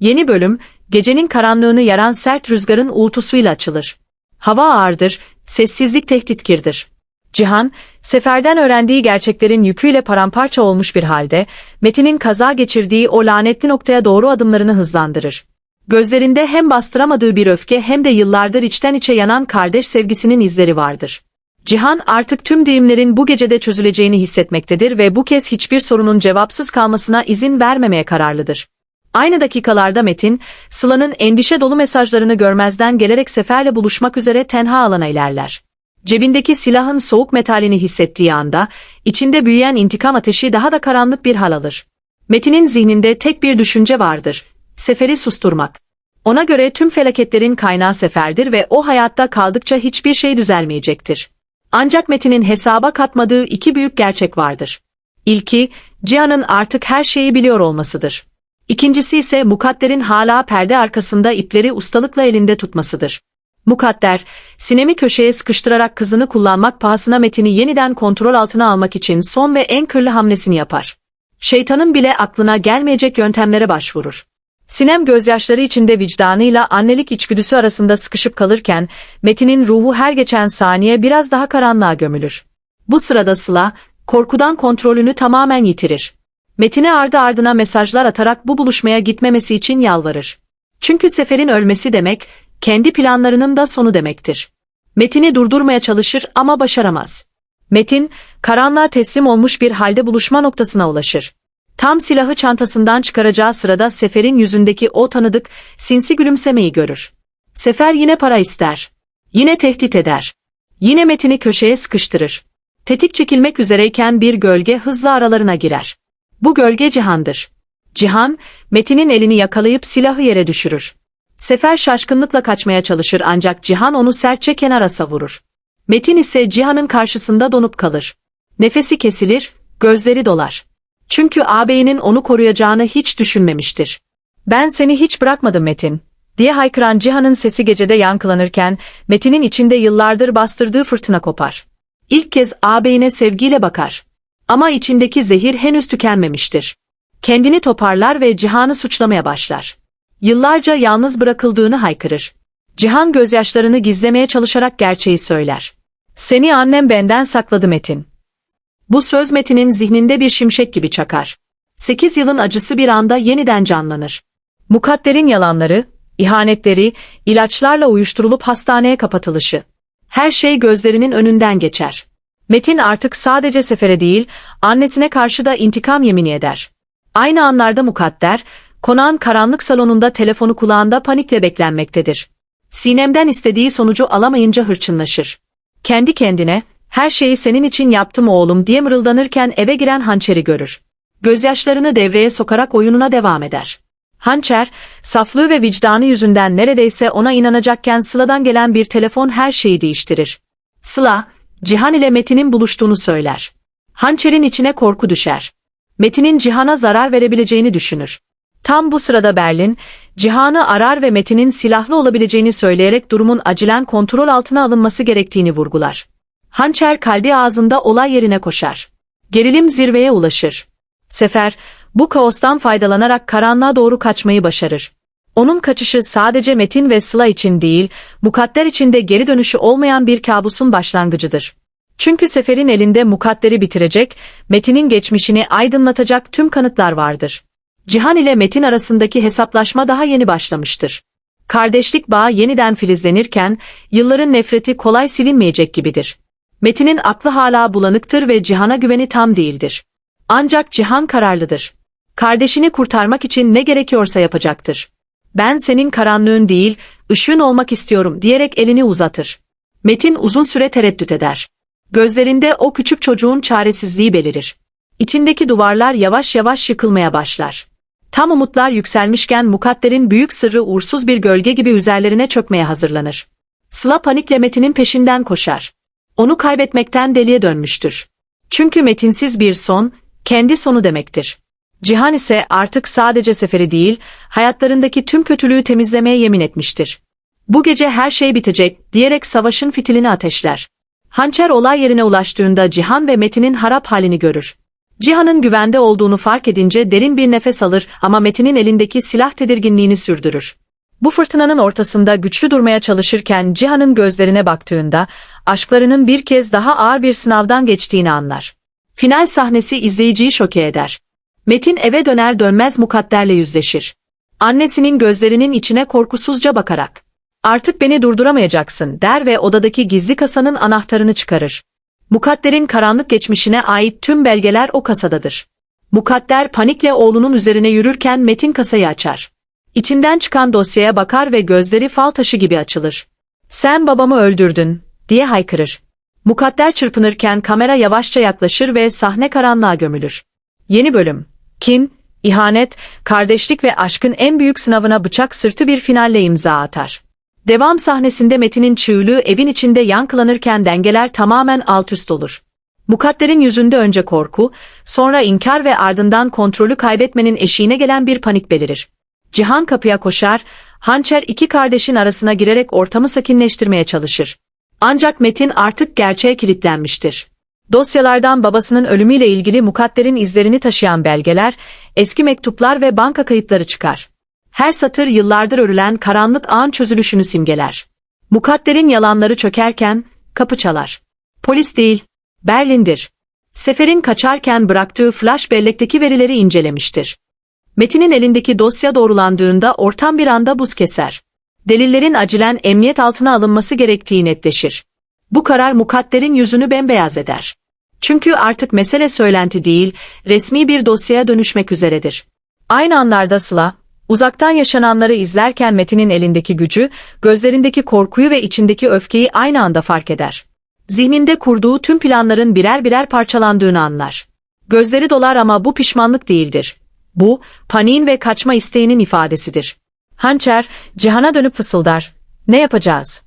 Yeni bölüm, gecenin karanlığını yaran sert rüzgarın uğultusuyla açılır. Hava ağırdır, sessizlik tehditkirdir. Cihan, seferden öğrendiği gerçeklerin yüküyle paramparça olmuş bir halde, Metin'in kaza geçirdiği o lanetli noktaya doğru adımlarını hızlandırır. Gözlerinde hem bastıramadığı bir öfke hem de yıllardır içten içe yanan kardeş sevgisinin izleri vardır. Cihan artık tüm düğümlerin bu gecede çözüleceğini hissetmektedir ve bu kez hiçbir sorunun cevapsız kalmasına izin vermemeye kararlıdır. Aynı dakikalarda Metin, Sıla'nın endişe dolu mesajlarını görmezden gelerek Sefer'le buluşmak üzere tenha alana ilerler. Cebindeki silahın soğuk metalini hissettiği anda, içinde büyüyen intikam ateşi daha da karanlık bir hal alır. Metin'in zihninde tek bir düşünce vardır, Sefer'i susturmak. Ona göre tüm felaketlerin kaynağı Sefer'dir ve o hayatta kaldıkça hiçbir şey düzelmeyecektir. Ancak Metin'in hesaba katmadığı iki büyük gerçek vardır. İlki, Cihan'ın artık her şeyi biliyor olmasıdır. İkincisi ise Mukadder'in hala perde arkasında ipleri ustalıkla elinde tutmasıdır. Mukadder, Sinem'i köşeye sıkıştırarak kızını kullanmak pahasına Metin'i yeniden kontrol altına almak için son ve en kırlı hamlesini yapar. Şeytanın bile aklına gelmeyecek yöntemlere başvurur. Sinem gözyaşları içinde vicdanıyla annelik içgüdüsü arasında sıkışıp kalırken, Metin'in ruhu her geçen saniye biraz daha karanlığa gömülür. Bu sırada Sıla, korkudan kontrolünü tamamen yitirir. Metin'e ardı ardına mesajlar atarak bu buluşmaya gitmemesi için yalvarır. Çünkü Sefer'in ölmesi demek, kendi planlarının da sonu demektir. Metin'i durdurmaya çalışır ama başaramaz. Metin, karanlığa teslim olmuş bir halde buluşma noktasına ulaşır. Tam silahı çantasından çıkaracağı sırada Sefer'in yüzündeki o tanıdık, sinsi gülümsemeyi görür. Sefer yine para ister. Yine tehdit eder. Yine Metin'i köşeye sıkıştırır. Tetik çekilmek üzereyken bir gölge hızla aralarına girer. Bu gölge Cihan'dır. Cihan, Metin'in elini yakalayıp silahı yere düşürür. Sefer şaşkınlıkla kaçmaya çalışır ancak Cihan onu sertçe kenara savurur. Metin ise Cihan'ın karşısında donup kalır. Nefesi kesilir, gözleri dolar. Çünkü ağabeyinin onu koruyacağını hiç düşünmemiştir. Ben seni hiç bırakmadım Metin, diye haykıran Cihan'ın sesi gecede yankılanırken, Metin'in içinde yıllardır bastırdığı fırtına kopar. İlk kez ağabeyine sevgiyle bakar. Ama içindeki zehir henüz tükenmemiştir. Kendini toparlar ve Cihan'ı suçlamaya başlar. Yıllarca yalnız bırakıldığını haykırır. Cihan gözyaşlarını gizlemeye çalışarak gerçeği söyler. Seni annem benden sakladı Metin. Bu söz Metin'in zihninde bir şimşek gibi çakar. Sekiz yılın acısı bir anda yeniden canlanır. Mukadder'in yalanları, ihanetleri, ilaçlarla uyuşturulup hastaneye kapatılışı. Her şey gözlerinin önünden geçer. Metin artık sadece Sefer'e değil, annesine karşı da intikam yemini eder. Aynı anlarda Mukadder, konağın karanlık salonunda telefonu kulağında panikle beklenmektedir. Sinem'den istediği sonucu alamayınca hırçınlaşır. Kendi kendine, her şeyi senin için yaptım oğlum diye mırıldanırken eve giren hançeri görür. Gözyaşlarını devreye sokarak oyununa devam eder. Hançer, saflığı ve vicdanı yüzünden neredeyse ona inanacakken Sıla'dan gelen bir telefon her şeyi değiştirir. Sıla, Cihan ile Metin'in buluştuğunu söyler. Hançer'in içine korku düşer. Metin'in Cihan'a zarar verebileceğini düşünür. Tam bu sırada Berlin, Cihan'ı arar ve Metin'in silahlı olabileceğini söyleyerek durumun acilen kontrol altına alınması gerektiğini vurgular. Hançer kalbi ağzında olay yerine koşar. Gerilim zirveye ulaşır. Sefer, bu kaostan faydalanarak karanlığa doğru kaçmayı başarır. Onun kaçışı sadece Metin ve Sıla için değil, Mukadder için de geri dönüşü olmayan bir kabusun başlangıcıdır. Çünkü Sefer'in elinde Mukadder'i bitirecek, Metin'in geçmişini aydınlatacak tüm kanıtlar vardır. Cihan ile Metin arasındaki hesaplaşma daha yeni başlamıştır. Kardeşlik bağı yeniden filizlenirken, yılların nefreti kolay silinmeyecek gibidir. Metin'in aklı hala bulanıktır ve Cihan'a güveni tam değildir. Ancak Cihan kararlıdır. Kardeşini kurtarmak için ne gerekiyorsa yapacaktır. Ben senin karanlığın değil, ışığın olmak istiyorum diyerek elini uzatır. Metin uzun süre tereddüt eder. Gözlerinde o küçük çocuğun çaresizliği belirir. İçindeki duvarlar yavaş yavaş yıkılmaya başlar. Tam umutlar yükselmişken Mukadder'in büyük sırrı uğursuz bir gölge gibi üzerlerine çökmeye hazırlanır. Sıla panikle Metin'in peşinden koşar. Onu kaybetmekten deliye dönmüştür. Çünkü metinsiz bir son, kendi sonu demektir. Cihan ise artık sadece seferi değil, hayatlarındaki tüm kötülüğü temizlemeye yemin etmiştir. Bu gece her şey bitecek diyerek savaşın fitilini ateşler. Hançer olay yerine ulaştığında Cihan ve Metin'in harap halini görür. Cihan'ın güvende olduğunu fark edince derin bir nefes alır ama Metin'in elindeki silah tedirginliğini sürdürür. Bu fırtınanın ortasında güçlü durmaya çalışırken Cihan'ın gözlerine baktığında aşklarının bir kez daha ağır bir sınavdan geçtiğini anlar. Final sahnesi izleyiciyi şoke eder. Metin eve döner dönmez mukadderle yüzleşir. Annesinin gözlerinin içine korkusuzca bakarak Artık beni durduramayacaksın der ve odadaki gizli kasanın anahtarını çıkarır. Mukadder'in karanlık geçmişine ait tüm belgeler o kasadadır. Mukadder panikle oğlunun üzerine yürürken Metin kasayı açar. İçinden çıkan dosyaya bakar ve gözleri fal taşı gibi açılır. Sen babamı öldürdün, diye haykırır. Mukadder çırpınırken kamera yavaşça yaklaşır ve sahne karanlığa gömülür. Yeni bölüm. Kin, ihanet, kardeşlik ve aşkın en büyük sınavına bıçak sırtı bir finalle imza atar. Devam sahnesinde Metin'in çığlığı evin içinde yankılanırken dengeler tamamen alt üst olur. Mukadder'in yüzünde önce korku, sonra inkar ve ardından kontrolü kaybetmenin eşiğine gelen bir panik belirir. Cihan kapıya koşar, hançer iki kardeşin arasına girerek ortamı sakinleştirmeye çalışır. Ancak Metin artık gerçeğe kilitlenmiştir. Dosyalardan babasının ölümüyle ilgili Mukadder'in izlerini taşıyan belgeler, eski mektuplar ve banka kayıtları çıkar. Her satır yıllardır örülen karanlık ağın çözülüşünü simgeler. Mukadder'in yalanları çökerken kapı çalar. Polis değil, Berlin'dir. Sefer'in kaçarken bıraktığı flash bellekteki verileri incelemiştir. Metin'in elindeki dosya doğrulandığında ortam bir anda buz keser. Delillerin acilen emniyet altına alınması gerektiği netleşir. Bu karar Mukadder'in yüzünü bembeyaz eder. Çünkü artık mesele söylenti değil, resmi bir dosyaya dönüşmek üzeredir. Aynı anlarda Sıla, Uzaktan yaşananları izlerken Metin'in elindeki gücü, gözlerindeki korkuyu ve içindeki öfkeyi aynı anda fark eder. Zihninde kurduğu tüm planların birer birer parçalandığını anlar. Gözleri dolar ama bu pişmanlık değildir. Bu, paniğin ve kaçma isteğinin ifadesidir. Hançer, Cihan'a dönüp fısıldar. Ne yapacağız?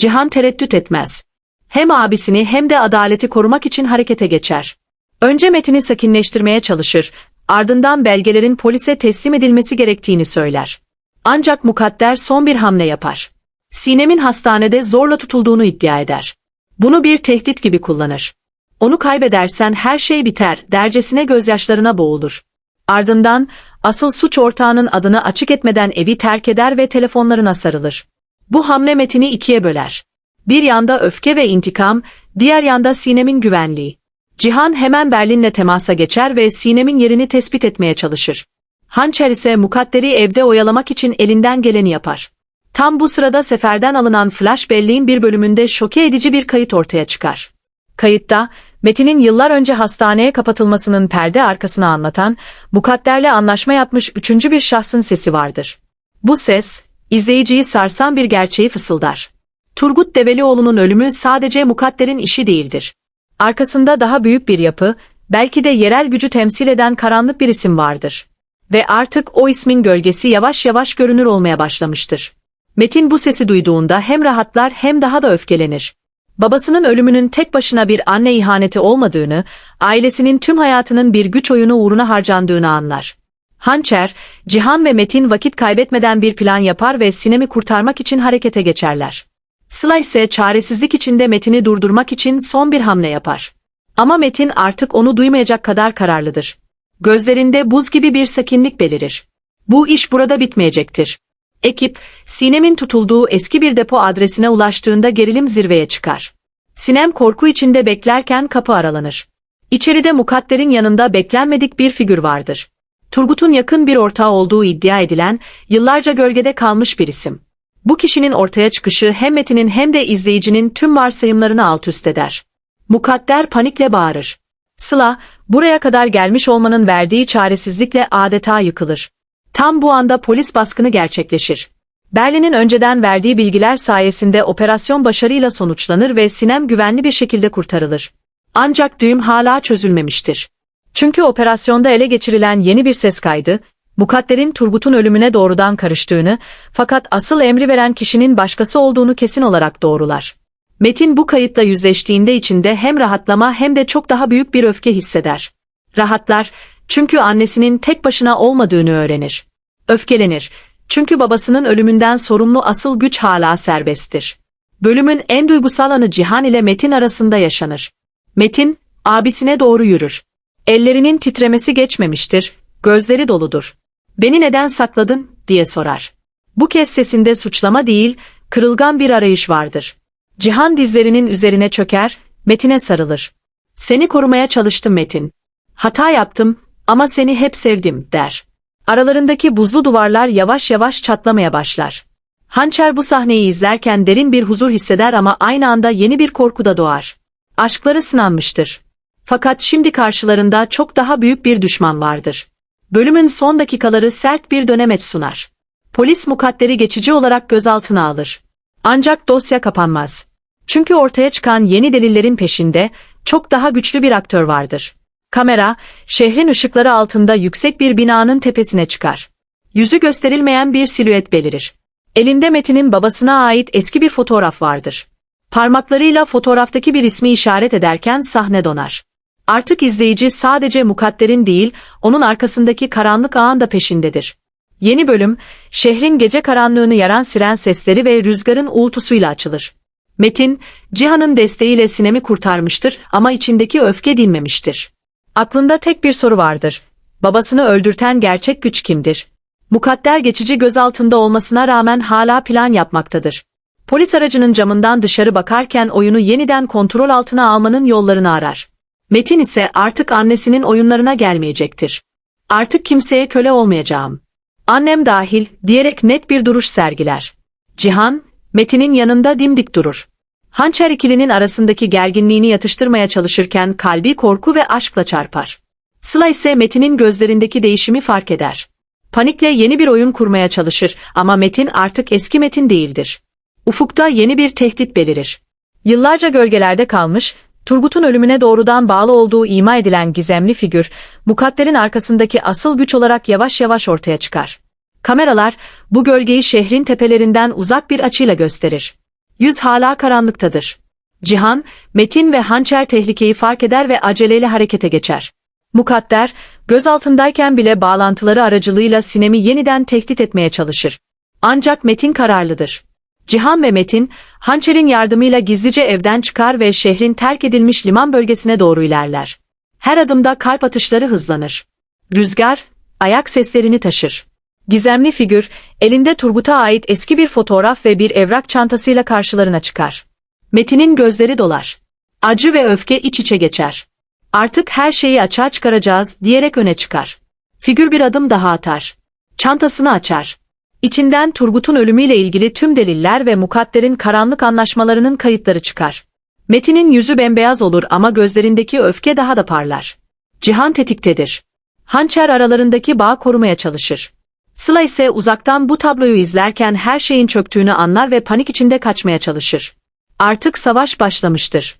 Cihan tereddüt etmez. Hem abisini hem de adaleti korumak için harekete geçer. Önce Metin'i sakinleştirmeye çalışır ardından belgelerin polise teslim edilmesi gerektiğini söyler. Ancak mukadder son bir hamle yapar. Sinem'in hastanede zorla tutulduğunu iddia eder. Bunu bir tehdit gibi kullanır. Onu kaybedersen her şey biter dercesine gözyaşlarına boğulur. Ardından asıl suç ortağının adını açık etmeden evi terk eder ve telefonlarına sarılır. Bu hamle metini ikiye böler. Bir yanda öfke ve intikam, diğer yanda Sinem'in güvenliği. Cihan hemen Berlin'le temasa geçer ve Sinem'in yerini tespit etmeye çalışır. Hançer ise mukadderi evde oyalamak için elinden geleni yapar. Tam bu sırada seferden alınan flash belleğin bir bölümünde şoke edici bir kayıt ortaya çıkar. Kayıtta, Metin'in yıllar önce hastaneye kapatılmasının perde arkasına anlatan, mukadderle anlaşma yapmış üçüncü bir şahsın sesi vardır. Bu ses, izleyiciyi sarsan bir gerçeği fısıldar. Turgut Develioğlu'nun ölümü sadece mukadderin işi değildir. Arkasında daha büyük bir yapı, belki de yerel gücü temsil eden karanlık bir isim vardır. Ve artık o ismin gölgesi yavaş yavaş görünür olmaya başlamıştır. Metin bu sesi duyduğunda hem rahatlar hem daha da öfkelenir. Babasının ölümünün tek başına bir anne ihaneti olmadığını, ailesinin tüm hayatının bir güç oyunu uğruna harcandığını anlar. Hançer, Cihan ve Metin vakit kaybetmeden bir plan yapar ve Sinem'i kurtarmak için harekete geçerler. Sıla ise çaresizlik içinde Metin'i durdurmak için son bir hamle yapar. Ama Metin artık onu duymayacak kadar kararlıdır. Gözlerinde buz gibi bir sakinlik belirir. Bu iş burada bitmeyecektir. Ekip, Sinem'in tutulduğu eski bir depo adresine ulaştığında gerilim zirveye çıkar. Sinem korku içinde beklerken kapı aralanır. İçeride Mukadder'in yanında beklenmedik bir figür vardır. Turgut'un yakın bir ortağı olduğu iddia edilen, yıllarca gölgede kalmış bir isim. Bu kişinin ortaya çıkışı hem metinin hem de izleyicinin tüm varsayımlarını alt üst eder. Mukadder panikle bağırır. Sıla, buraya kadar gelmiş olmanın verdiği çaresizlikle adeta yıkılır. Tam bu anda polis baskını gerçekleşir. Berlin'in önceden verdiği bilgiler sayesinde operasyon başarıyla sonuçlanır ve Sinem güvenli bir şekilde kurtarılır. Ancak düğüm hala çözülmemiştir. Çünkü operasyonda ele geçirilen yeni bir ses kaydı, Mukadder'in Turgut'un ölümüne doğrudan karıştığını fakat asıl emri veren kişinin başkası olduğunu kesin olarak doğrular. Metin bu kayıtla yüzleştiğinde içinde hem rahatlama hem de çok daha büyük bir öfke hisseder. Rahatlar çünkü annesinin tek başına olmadığını öğrenir. Öfkelenir çünkü babasının ölümünden sorumlu asıl güç hala serbesttir. Bölümün en duygusal anı Cihan ile Metin arasında yaşanır. Metin, abisine doğru yürür. Ellerinin titremesi geçmemiştir, gözleri doludur. Beni neden sakladın diye sorar. Bu kez sesinde suçlama değil, kırılgan bir arayış vardır. Cihan dizlerinin üzerine çöker, Metin'e sarılır. Seni korumaya çalıştım Metin. Hata yaptım ama seni hep sevdim der. Aralarındaki buzlu duvarlar yavaş yavaş çatlamaya başlar. Hançer bu sahneyi izlerken derin bir huzur hisseder ama aynı anda yeni bir korku da doğar. Aşkları sınanmıştır. Fakat şimdi karşılarında çok daha büyük bir düşman vardır. Bölümün son dakikaları sert bir dönemeç sunar. Polis mukadderi geçici olarak gözaltına alır. Ancak dosya kapanmaz. Çünkü ortaya çıkan yeni delillerin peşinde çok daha güçlü bir aktör vardır. Kamera, şehrin ışıkları altında yüksek bir binanın tepesine çıkar. Yüzü gösterilmeyen bir silüet belirir. Elinde Metin'in babasına ait eski bir fotoğraf vardır. Parmaklarıyla fotoğraftaki bir ismi işaret ederken sahne donar. Artık izleyici sadece mukadderin değil, onun arkasındaki karanlık ağın da peşindedir. Yeni bölüm, şehrin gece karanlığını yaran siren sesleri ve rüzgarın uğultusuyla açılır. Metin, Cihan'ın desteğiyle Sinem'i kurtarmıştır ama içindeki öfke dinmemiştir. Aklında tek bir soru vardır. Babasını öldürten gerçek güç kimdir? Mukadder geçici gözaltında olmasına rağmen hala plan yapmaktadır. Polis aracının camından dışarı bakarken oyunu yeniden kontrol altına almanın yollarını arar. Metin ise artık annesinin oyunlarına gelmeyecektir. Artık kimseye köle olmayacağım. Annem dahil diyerek net bir duruş sergiler. Cihan, Metin'in yanında dimdik durur. Hançer ikilinin arasındaki gerginliğini yatıştırmaya çalışırken kalbi korku ve aşkla çarpar. Sıla ise Metin'in gözlerindeki değişimi fark eder. Panikle yeni bir oyun kurmaya çalışır ama Metin artık eski Metin değildir. Ufukta yeni bir tehdit belirir. Yıllarca gölgelerde kalmış, Turgut'un ölümüne doğrudan bağlı olduğu ima edilen gizemli figür, mukadderin arkasındaki asıl güç olarak yavaş yavaş ortaya çıkar. Kameralar, bu gölgeyi şehrin tepelerinden uzak bir açıyla gösterir. Yüz hala karanlıktadır. Cihan, Metin ve Hançer tehlikeyi fark eder ve aceleyle harekete geçer. Mukadder, gözaltındayken bile bağlantıları aracılığıyla Sinem'i yeniden tehdit etmeye çalışır. Ancak Metin kararlıdır. Cihan ve Metin, Hançer'in yardımıyla gizlice evden çıkar ve şehrin terk edilmiş liman bölgesine doğru ilerler. Her adımda kalp atışları hızlanır. Rüzgar, ayak seslerini taşır. Gizemli figür, elinde Turgut'a ait eski bir fotoğraf ve bir evrak çantasıyla karşılarına çıkar. Metin'in gözleri dolar. Acı ve öfke iç içe geçer. Artık her şeyi açığa çıkaracağız diyerek öne çıkar. Figür bir adım daha atar. Çantasını açar. İçinden Turgut'un ölümüyle ilgili tüm deliller ve mukadderin karanlık anlaşmalarının kayıtları çıkar. Metin'in yüzü bembeyaz olur ama gözlerindeki öfke daha da parlar. Cihan tetiktedir. Hançer aralarındaki bağı korumaya çalışır. Sıla ise uzaktan bu tabloyu izlerken her şeyin çöktüğünü anlar ve panik içinde kaçmaya çalışır. Artık savaş başlamıştır.